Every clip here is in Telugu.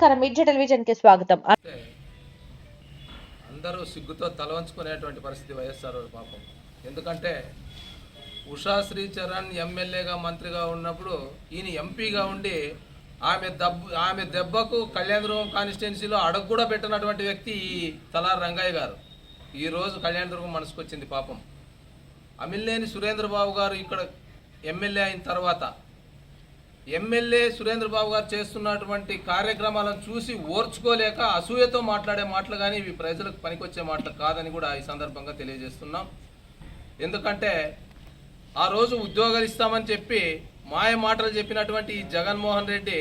నమస్కారం. మిర్జ టెలివిజన్కి స్వాగతం అందరూ సిగ్గుతో తలవంచుకునేటువంటి పరిస్థితి వైఎస్ఆర్ పాపం. ఎందుకంటే ఉషా శ్రీచరణ్ ఎమ్మెల్యేగా మంత్రిగా ఉన్నప్పుడు ఈయన ఎంపీగా ఉండి ఆమె దెబ్బ ఆమె దెబ్బకు కళ్యాణదుర్గం కాన్స్టిట్యున్సీలో అడుగు కూడా పెట్టినటువంటి వ్యక్తి ఈ తలారి రంగయ్య గారు. ఈరోజు కళ్యాణదుర్గం మనసుకొచ్చింది పాపం. అమిల్లేని సురేంద్రబాబు గారు ఇక్కడ ఎమ్మెల్యే అయిన తర్వాత ఎమ్మెల్యే సురేంద్రబాబు గారు చేస్తున్నటువంటి కార్యక్రమాలను చూసి ఓర్చుకోలేక అసూయతో మాట్లాడే మాటలు కానీ ఇవి ప్రజలకు పనికొచ్చే మాటలు కాదని కూడా ఈ సందర్భంగా తెలియజేస్తున్నాం. ఎందుకంటే ఆ రోజు ఉద్యోగాలు ఇస్తామని చెప్పి మాయ మాటలు చెప్పినటువంటి ఈ జగన్మోహన్ రెడ్డి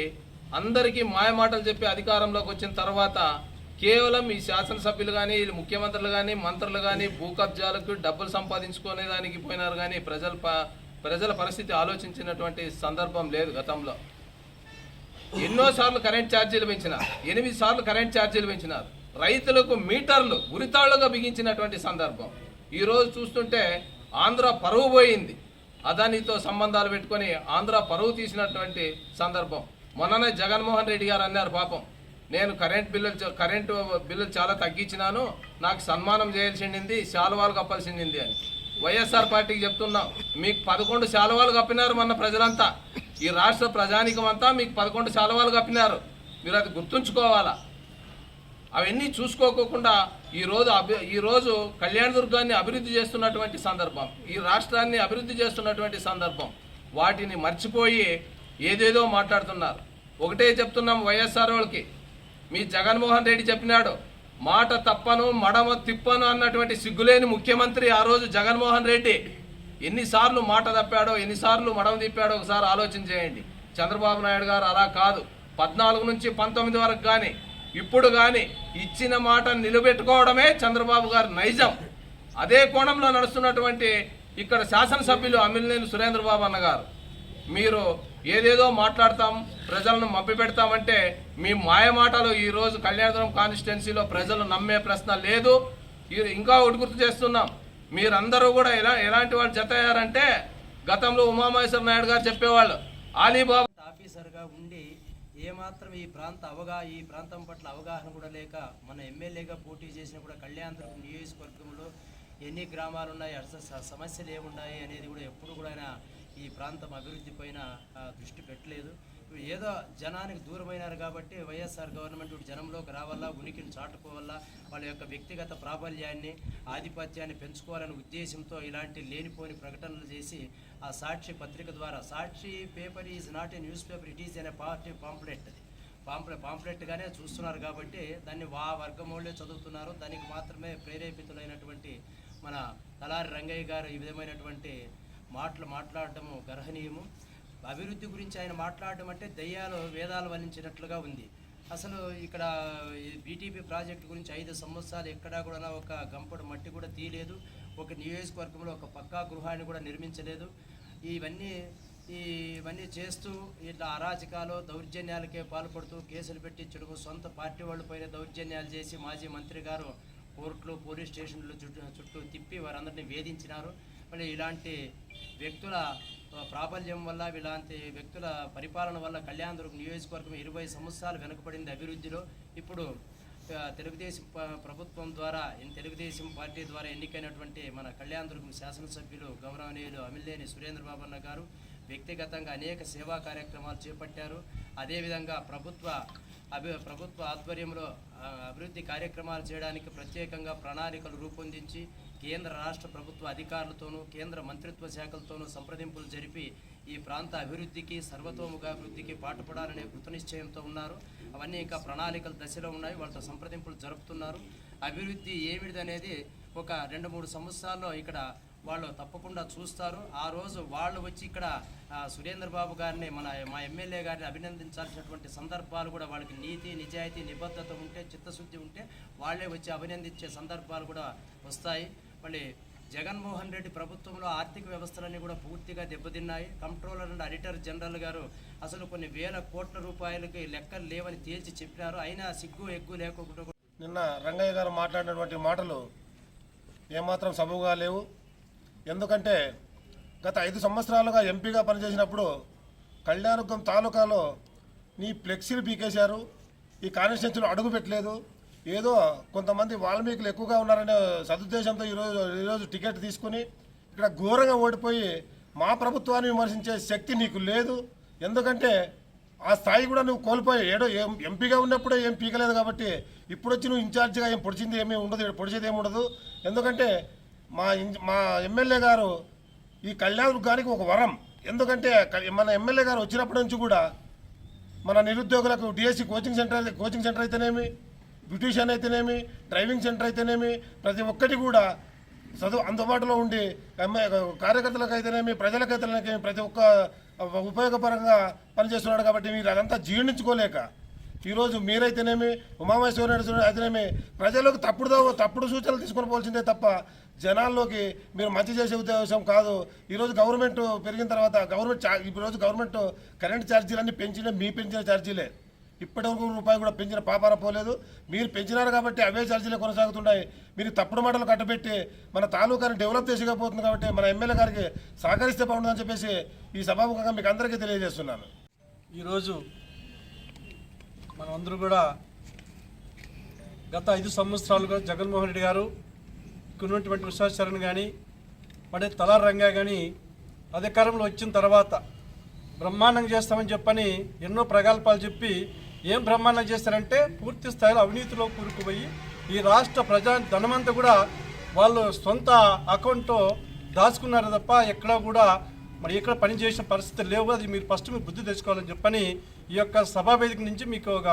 అందరికీ మాయ మాటలు చెప్పి అధికారంలోకి వచ్చిన తర్వాత కేవలం ఈ శాసనసభ్యులు కానీ ముఖ్యమంత్రులు కానీ మంత్రులు కానీ భూ కబ్జాలకు డబ్బులు సంపాదించుకునే దానికి పోయినారు కానీ ప్రజల ప్రజల పరిస్థితి ఆలోచించినటువంటి సందర్భం లేదు గతంలో. ఎన్నోసార్లు కరెంట్ ఛార్జీలు పెంచినారు. ఎనిమిది సార్లు కరెంట్ ఛార్జీలు పెంచినారు. రైతులకు మీటర్లు ఉరితాళ్ళుగా బిగించినటువంటి సందర్భం. ఈరోజు చూస్తుంటే ఆంధ్ర పరువు పోయింది. అదానితో సంబంధాలు పెట్టుకొని ఆంధ్ర పరువు తీసినటువంటి సందర్భం. మొన్ననే జగన్మోహన్ రెడ్డి గారు అన్నారు పాపం నేను కరెంట్ బిల్లులు కరెంటు బిల్లులు చాలా తగ్గించినాను నాకు సన్మానం చేయాల్సిండింది శాలువాలు కప్పాల్సిండింది అని. వైఎస్ఆర్ పార్టీకి చెప్తున్నాం మీకు పదకొండు శాలువాలు కప్పినారు మన ప్రజలంతా. ఈ రాష్ట్ర ప్రజానికం అంతా మీకు పదకొండు శాలువాలు కప్పినారు. మీరు అది గుర్తుంచుకోవాలా? అవన్నీ చూసుకోకుండా ఈ రోజు అభి ఈరోజు కళ్యాణ దుర్గాన్ని అభివృద్ధి చేస్తున్నటువంటి సందర్భం ఈ రాష్ట్రాన్ని అభివృద్ధి చేస్తున్నటువంటి సందర్భం వాటిని మర్చిపోయి ఏదేదో మాట్లాడుతున్నారు. ఒకటే చెప్తున్నాం వైఎస్ఆర్ వాళ్ళకి. మీ జగన్మోహన్ రెడ్డి చెప్పినాడు మాట తప్పను మడమ తిప్పను అన్నటువంటి సిగ్గులేని ముఖ్యమంత్రి ఆ రోజు జగన్మోహన్ రెడ్డి ఎన్నిసార్లు మాట తప్పాడో ఎన్నిసార్లు మడమ తిప్పాడో ఒకసారి ఆలోచన చేయండి. చంద్రబాబు నాయుడు గారు అలా కాదు. పద్నాలుగు నుంచి పంతొమ్మిది వరకు కానీ ఇప్పుడు కానీ ఇచ్చిన మాట నిలబెట్టుకోవడమే చంద్రబాబు గారు నైజం. అదే కోణంలో నడుస్తున్నటువంటి ఇక్కడ శాసనసభ్యులు అమిలినేని సురేంద్రబాబు అన్నగారు. మీరు ఏదేదో మాట్లాడతాం ప్రజలను మభ్యపెడతామంటే మీ మాయ మాటలు ఈ కళ్యాణపురం కాన్స్టిట్యున్సీలో ప్రజలు నమ్మే ప్రశ్న లేదు. ఇంకా ఒకటి గుర్తు చేస్తున్నాం. మీరందరూ కూడా ఎలా ఎలాంటి వాళ్ళు జత అయ్యారంటే గతంలో ఉమామహేశ్వర నాయుడు గారు చెప్పేవాళ్ళు ఆలీబాబా ఆఫీసర్గా ఉండి ఏమాత్రం ఈ ప్రాంత అవగా ఈ ప్రాంతం పట్ల అవగాహన కూడా లేక మన ఎమ్మెల్యేగా పోటీ చేసిన కూడా కళ్యాణదుర్గం నియోజకవర్గంలో ఎన్ని గ్రామాలు ఉన్నాయి అసలు సమస్యలు ఏమున్నాయి అనేది కూడా ఎప్పుడు కూడా ఆయన ఈ ప్రాంతం అభివృద్ధి పైన దృష్టి పెట్టలేదు. ఏదో జనానికి దూరమైనారు కాబట్టి వైఎస్ఆర్ గవర్నమెంట్ జనంలోకి రావాలా ఉనికిని చాటుకోవాలా వాళ్ళ యొక్క వ్యక్తిగత ప్రాబల్యాన్ని ఆధిపత్యాన్ని పెంచుకోవాలనే ఉద్దేశంతో ఇలాంటి లేనిపోని ప్రకటనలు చేసి ఆ సాక్షి పత్రిక ద్వారా Sakshi paper is not a newspaper it is అనే పార్టీ పాంప్లెట్ అది. పాంప్లెట్ పాంప్లెట్గానే చూస్తున్నారు కాబట్టి దాన్ని వా వర్గం వాళ్ళే చదువుతున్నారు. దానికి మాత్రమే ప్రేరేపితులైనటువంటి మన తలారి రంగయ్య గారు ఈ విధమైనటువంటి మాటలు మాట్లాడటము గర్హనీయము. అభివృద్ధి గురించి ఆయన మాట్లాడడం అంటే దయ్యాలు వేదాలు వలించినట్లుగా ఉంది. అసలు ఇక్కడ బీటీపీ ప్రాజెక్టు గురించి ఐదు సంవత్సరాలు ఎక్కడా కూడా ఒక గంపడు మట్టి కూడా తీయలేదు. ఒక నియోజకవర్గంలో ఒక పక్కా గృహాన్ని కూడా నిర్మించలేదు. ఇవన్నీ ఈ ఇవన్నీ చేస్తూ ఇట్లా అరాచకాలు దౌర్జన్యాలకే పాల్పడుతూ కేసులు పెట్టించడం సొంత పార్టీ వాళ్ళపైన దౌర్జన్యాలు చేసి మాజీ మంత్రి గారు కోర్టులు పోలీస్ స్టేషన్లు చుట్టూ చుట్టూ తిప్పి వారందరినీ వేధించినారు. మళ్ళీ ఇలాంటి వ్యక్తుల ప్రాబల్యం వల్ల ఇలాంటి వ్యక్తుల పరిపాలన వల్ల కళ్యాణదుర్గం నియోజకవర్గం ఇరవై సంవత్సరాలు వెనుకబడింది అభివృద్ధిలో. ఇప్పుడు తెలుగుదేశం ప- ప్రభుత్వం ద్వారా తెలుగుదేశం పార్టీ ద్వారా ఎన్నికైనటువంటి మన కళ్యాణదుర్గం శాసనసభ్యులు గౌరవనీయులు అమిలేని సురేంద్రబాబు అన్న గారు వ్యక్తిగతంగా అనేక సేవా కార్యక్రమాలు చేపట్టారు. అదేవిధంగా ప్రభుత్వ అభి ప్రభుత్వ ఆధ్వర్యంలో అభివృద్ధి కార్యక్రమాలు చేయడానికి ప్రత్యేకంగా ప్రణాళికలు రూపొందించి కేంద్ర రాష్ట్ర ప్రభుత్వ అధికారులతోనూ కేంద్ర మంత్రిత్వ శాఖలతోనూ సంప్రదింపులు జరిపి ఈ ప్రాంత అభివృద్ధికి సర్వతోముఖాభివృద్ధికి పాటుపడాలనే కృతనిశ్చయంతో ఉన్నారు. అవన్నీ ఇంకా ప్రణాళికల దశలో ఉన్నాయి. వాళ్ళతో సంప్రదింపులు జరుపుతున్నారు. అభివృద్ధి ఏమిటి అనేది ఒక రెండు మూడు సంవత్సరాల్లో ఇక్కడ వాళ్ళు తప్పకుండా చూస్తారు. ఆ రోజు వాళ్ళు వచ్చి ఇక్కడ ఆ, సురేంద్ర బాబు గారిని మన మా ఎమ్మెల్యే గారిని అభినందించాల్సినటువంటి సందర్భాలు కూడా వాళ్ళకి నీతి నిజాయితీ నిబద్ధత ఉంటే చిత్తశుద్ధి ఉంటే వాళ్ళే వచ్చి అభినందించే సందర్భాలు కూడా వస్తాయి. మళ్ళీ జగన్మోహన్ రెడ్డి ప్రభుత్వంలో ఆర్థిక వ్యవస్థలన్నీ కూడా పూర్తిగా దెబ్బతిన్నాయి. కంట్రోలర్ అండ్ ఆడిటర్ జనరల్ గారు అసలు కొన్ని వేల కోట్ల రూపాయలకి లెక్కలు లేవని తేల్చి చెప్పినారు అయినా సిగ్గు ఎగ్గు లేకుండా నిన్న రంగయ్య గారు మాట్లాడినటువంటి మాటలు ఏమాత్రం సబుగా లేవు. ఎందుకంటే గత ఐదు సంవత్సరాలుగా ఎంపీగా పనిచేసినప్పుడు కళ్యాణగం తాలూకాలో నీ ఫ్లెక్సీలు పీకేశారు ఈ కాన్స్టిట్యూన్సీలో అడుగు పెట్టలేదు ఏదో కొంతమంది వాల్మీకులు ఎక్కువగా ఉన్నారనే సదుద్దేశంతో ఈరోజు ఈరోజు టికెట్ తీసుకుని ఇక్కడ ఘోరంగా ఓడిపోయి మా ప్రభుత్వాన్ని విమర్శించే శక్తి నీకు లేదు. ఎందుకంటే ఆ స్థాయి కూడా నువ్వు కోల్పోయి ఏడో ఏం ఎంపీగా ఉన్నప్పుడే ఏం పీకలేదు కాబట్టి ఇప్పుడు వచ్చి నువ్వు ఇన్ఛార్జిగా ఏం పొడిచింది ఏమీ ఉండదు పొడిచేది ఏమి ఉండదు. ఎందుకంటే మా ఇన్- మా ఎమ్మెల్యే గారు ఈ కళ్యాణ దుర్గానికి ఒక వరం. ఎందుకంటే మన ఎమ్మెల్యే గారు వచ్చినప్పటి నుంచి కూడా మన నిరుద్యోగులకు DSC coaching centre coaching centre అయితేనేమి బ్యూటిషియన్ అయితేనేమి డ్రైవింగ్ సెంటర్ అయితేనేమి ప్రతి ఒక్కటి కూడా చదువు అందుబాటులో ఉండి కార్యకర్తలకు అయితేనేమి ప్రజలకైతేనేమి ప్రతి ఒక్క ఉపయోగపరంగా పనిచేస్తున్నాడు కాబట్టి మీరు అదంతా జీర్ణించుకోలేక ఈరోజు మీరైతేనేమి ఉమామేశ్వర అయితేనేమి ప్రజలకు తప్పుడు తప్పుడు సూచనలు తీసుకొని పోవాల్సిందే తప్ప జనాల్లోకి మీరు మంచి చేసే ఉద్దేశం కాదు. ఈరోజు గవర్నమెంట్ పెరిగిన తర్వాత గవర్నమెంట్ చా- ఈరోజు గవర్నమెంట్ కరెంట్ ఛార్జీలన్నీ పెంచిన మీ పెంచిన ఛార్జీలే. ఇప్పటివరకు రూపాయి కూడా పెంచిన పాపార పోలేదు. మీరు పెంచినారు కాబట్టి అవే ఛార్జీలే కొనసాగుతున్నాయి. మీరు తప్పుడు మాటలు కట్టబెట్టి మన తాలూకాని డెవలప్ చేసిపోతుంది కాబట్టి మన ఎమ్మెల్యే గారికి సహకరిస్తే బాగుంటుందని చెప్పేసి ఈ సభాముఖంగా మీకు అందరికీ తెలియజేస్తున్నాను. ఈరోజు మనమందరూ కూడా గత ఐదు సంవత్సరాలుగా జగన్మోహన్ రెడ్డి గారు ఇక్కడ ఉషా విశ్వాసరణ్ కానీ మరి తలార్ రంగా కానీ అధికారంలో వచ్చిన తర్వాత బ్రహ్మాండం చేస్తామని చెప్పని ఎన్నో ప్రగల్పాలు చెప్పి ఏం బ్రహ్మాండం చేస్తారంటే పూర్తి స్థాయిలో అవినీతిలో కూరుకుపోయి ఈ రాష్ట్ర ప్రజా ధనమంతా కూడా వాళ్ళు సొంత అకౌంట్తో దాచుకున్నారు తప్ప ఎక్కడా కూడా మరి ఎక్కడ పని చేసిన పరిస్థితి లేవు. అది మీరు ఫస్ట్ మీరు బుద్ధి తెచ్చుకోవాలని చెప్పని ఈ యొక్క సభా వేదిక నుంచి మీకు ఒక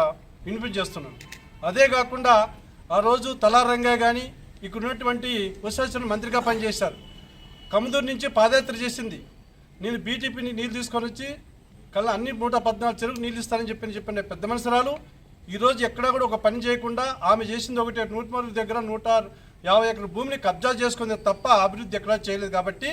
వినిపించి చేస్తున్నాను. అదే కాకుండా ఆ రోజు తలారంగా కానీ ఇక్కడ ఉన్నటువంటి విశ్వేశ్వర మంత్రిగా పనిచేశారు. కమదూరు నుంచి పాదయాత్ర చేసింది. నేను బీటీపీని నీళ్ళు తీసుకొని వచ్చి కల్లా అన్ని నూట పద్నాలుగు చెరువు నీళ్ళు ఇస్తానని చెప్పి చెప్పిన పెద్ద మనుషురాలు. ఈరోజు ఎక్కడా కూడా ఒక పని చేయకుండా ఆమె చేసింది ఒకటి నూటమూరు దగ్గర నూట యాభై ఎకర భూమిని కబ్జా చేసుకుంది తప్ప అభివృద్ధి ఎక్కడా చేయలేదు కాబట్టి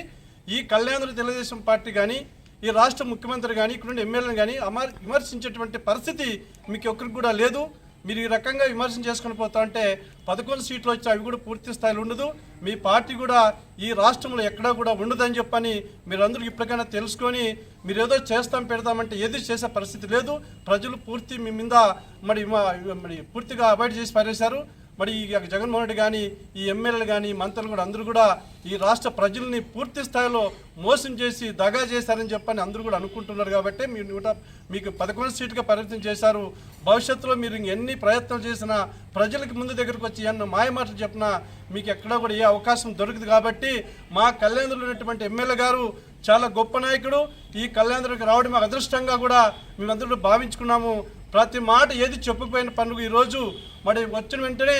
ఈ కళ్యాణులు తెలుగుదేశం పార్టీ కానీ ఈ రాష్ట్ర ముఖ్యమంత్రి కానీ ఇక్కడ నుండి ఎమ్మెల్యేలు కానీ అమర్ విమర్శించేటువంటి పరిస్థితి మీకు ఒక్కరికి కూడా లేదు. మీరు ఈ రకంగా విమర్శన చేసుకుని పోతా అంటే పదకొండు సీట్లు వచ్చి అవి కూడా పూర్తి స్థాయిలో ఉండదు. మీ పార్టీ కూడా ఈ రాష్ట్రంలో ఎక్కడా కూడా ఉండదని చెప్పని మీరందరూ ఇప్పటికైనా తెలుసుకొని మీరు ఏదో చేస్తాం పెడతామంటే ఏది చేసే పరిస్థితి లేదు. ప్రజలు పూర్తి మీ మీద మరి మా- మరి పూర్తిగా అవాయిడ్ చేసి పారేశారు. మరి ఈ జగన్మోహన్ రెడ్డి కానీ ఈ ఎమ్మెల్యేలు కానీ మంత్రులు కూడా అందరూ కూడా ఈ రాష్ట్ర ప్రజల్ని పూర్తి స్థాయిలో మోసం చేసి దగా చేశారని చెప్పని అందరూ కూడా అనుకుంటున్నారు కాబట్టి మీరు నూట మీకు పదకొండు సీటుగా పరిమితం చేశారు. భవిష్యత్తులో మీరు ఎన్ని ప్రయత్నాలు చేసినా ప్రజలకు ముందు దగ్గరకు వచ్చి ఎన్నో మాయమాటలు చెప్పినా మీకు ఎక్కడా కూడా ఏ అవకాశం దొరకదు కాబట్టి మా కళ్యాణంలో ఉన్నటువంటి ఎమ్మెల్యే గారు చాలా గొప్ప నాయకుడు. ఈ కళ్యాణంలోకి రావడం మాకు అదృష్టంగా కూడా మేమందరూ భావించుకున్నాము. ప్రతి మాట ఏది చెప్పుకుపోయిన పండుగ ఈరోజు మరి వచ్చిన వెంటనే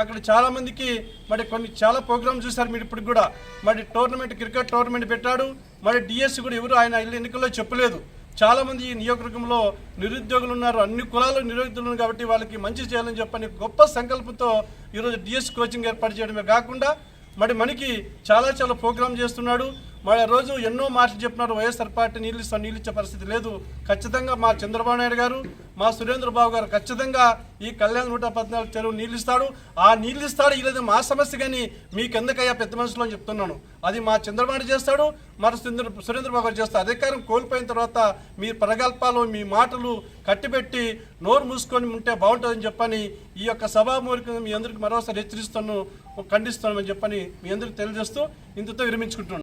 అక్కడ చాలామందికి మరి కొన్ని చాలా ప్రోగ్రామ్స్ చూశారు మీరు ఇప్పుడు కూడా. మరి టోర్నమెంట్ క్రికెట్ టోర్నమెంట్ పెట్టాడు. మరి డిఎస్ కూడా ఎవరు ఆయన ఎన్నికల్లో చెప్పలేదు. చాలామంది ఈ నియోజకవర్గంలో నిరుద్యోగులు ఉన్నారు. అన్ని కులాలు నిరుద్యోగులు కాబట్టి వాళ్ళకి మంచి చేయాలని చెప్పని గొప్ప సంకల్పంతో ఈరోజు డిఎస్ కోచింగ్ ఏర్పాటు చేయడమే కాకుండా మరి మనకి చాలా చాలా ప్రోగ్రామ్ చేస్తున్నాడు. మరి రోజు ఎన్నో మాటలు చెప్పినారు వైఎస్ఆర్ పార్టీ నీళ్ళు ఇస్తాం నీళ్ళు ఇచ్చే పరిస్థితి లేదు. ఖచ్చితంగా మా చంద్రబాబు నాయుడు గారు మా సురేంద్ర బాబు గారు ఖచ్చితంగా ఈ కళ్యాణ్ నూట పద్నాలుగు చెరువు నీళ్ళు ఇస్తాడు. ఆ నీళ్ళు ఇస్తాడు ఇది మా సమస్య కానీ మీకు ఎందుకయ్యా పెద్ద మనుషులు అని చెప్తున్నాను. అది మా చంద్రబాబు చేస్తాడు మరి సురేంద్ర సురేంద్రబాబు గారు చేస్తారు. అధికారం కోల్పోయిన తర్వాత మీ ప్రగల్పాలు మీ మాటలు కట్టిపెట్టి నోరు మూసుకొని ఉంటే బాగుంటుందని చెప్పని ఈ యొక్క సభామూలిక మీ అందరికి మరోసారి హెచ్చరిస్తాను ఖండిస్తామని చెప్పని మీ అందరికి తెలియజేస్తూ ఇంతతో విరమించుకుంటున్నాను.